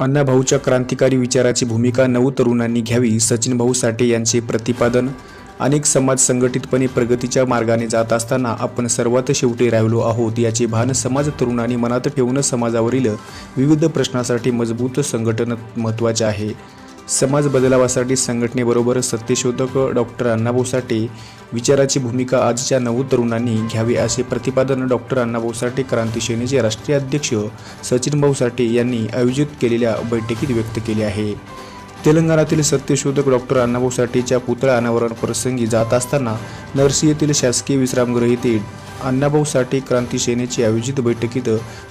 अण्णाभाऊच्या क्रांतिकारी विचाराची भूमिका नऊ तरुणांनी घ्यावी सचिन भाऊ साठे यांचे प्रतिपादन. अनेक समाज संघटितपणे प्रगतीच्या मार्गाने जात असताना आपण सर्वात शेवटी राहिलो आहोत याचे भान समाज तरुणांनी मनात ठेवून समाजावरील विविध प्रश्नासाठी मजबूत संघटन महत्त्वाचे आहे. समाज बदलावासाठी संघटनेबरोबर सत्यशोधक डॉक्टर अण्णाभाऊ साठे विचाराची भूमिका आजच्या नऊ तरुणांनी घ्यावी असे प्रतिपादन डॉक्टर अण्णाभाऊ साठे क्रांती सेनेचे राष्ट्रीय अध्यक्ष सचिन भाऊ साठे यांनी आयोजित केलेल्या बैठकीत व्यक्त केले आहे. तेलंगणातील सत्यशोधक डॉक्टर अण्णाभाऊ साठेच्या पुतळा अनावरण प्रसंगी जात असताना नरसी येथील शासकीय विश्रामगृह येथे अण्णाभाऊ साठे क्रांती सेनेची आयोजित बैठकीत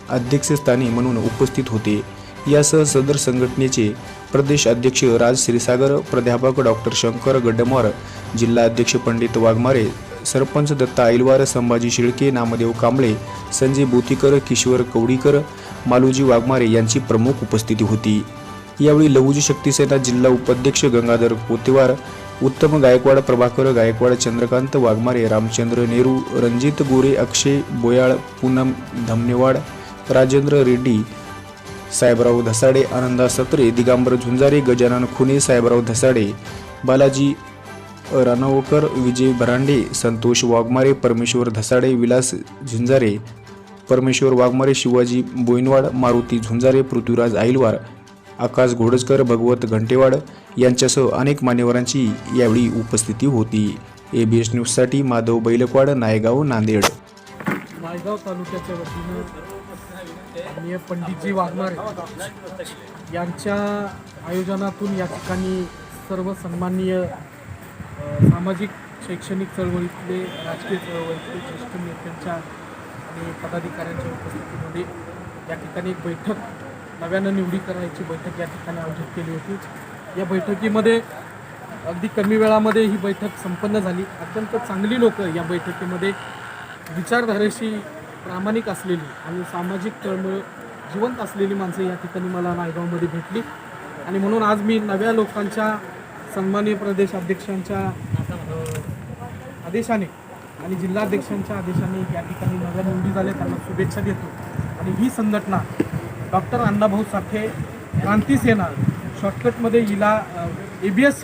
अध्यक्षस्थानी म्हणून उपस्थित होते. यासह सदर संघटनेचे प्रदेश अध्यक्ष राज श्रीसागर प्राध्यापक डॉक्टर शंकर गड्डमार जिल्हा अध्यक्ष पंडित वाघमारे सरपंच दत्ता ऐलवार संभाजी शिळके नामदेव कांबळे संजय बोतीकर किशोर कवडीकर मालूजी वाघमारे यांची प्रमुख उपस्थिती होती. यावेळी लहुजी शक्ती सेना जिल्हा उपाध्यक्ष गंगाधर पोतेवार उत्तम गायकवाड प्रभाकर गायकवाड चंद्रकांत वाघमारे रामचंद्र नेहरू रणजित गोरे अक्षय बोयाळ पूनम धमनेवाड राजेंद्र रेड्डी साहेबराव धसाडे आनंदा सत्रे दिगांबर झुंजारे गजानन खुने साहेबराव धसाडे बालाजी रानवकर विजय भरांडे संतोष वाघमारे परमेश्वर धसाडे विलास झुंजारे परमेश्वर वाघमारे शिवाजी बोईनवाड मारुती झुंजारे पृथ्वीराज आईलवार आकाश घोडजकर भगवत घंटेवाड यांच्यासह अनेक मान्यवरांची यावेळी उपस्थिती होती. ए बी एस न्यूजसाठी माधव बैलकवाड नायगाव नांदेड. नायगाव तालुक्याच्या वतीनं माननीय पंडितजी वाघमारे यांच्या आयोजनातून या ठिकाणी सर्व सन्माननीय सामाजिक शैक्षणिक चळवळीतले राजकीय चळवळीतले ज्येष्ठ नेत्यांच्या आणि पदाधिकाऱ्यांच्या उपस्थितीमध्ये या ठिकाणी एक बैठक नव्यानं निवडी करायची बैठक या ठिकाणी आयोजित केली होती. या बैठकीमध्ये अगदी कमी वेळामध्ये ही बैठक संपन्न झाली. अत्यंत चांगली लोकं या बैठकीमध्ये विचारधारेशी प्रामाणिक असलेली आणि सामाजिक तळमळ जिवंत असलेली माणसं या ठिकाणी मला नायगावमध्ये भेटली. आणि म्हणून आज मी नव्या लोकांच्या सन्माननीय प्रदेश अध्यक्षांच्या आदेशाने आणि जिल्हाध्यक्षांच्या आदेशाने या ठिकाणी नव्या निवडी झाल्या. त्यांना शुभेच्छा देतो. आणि ही संघटना डॉक्टर अण्णाभाऊ साठे क्रांती सेना शॉर्टकटमध्ये हिला ए बी एस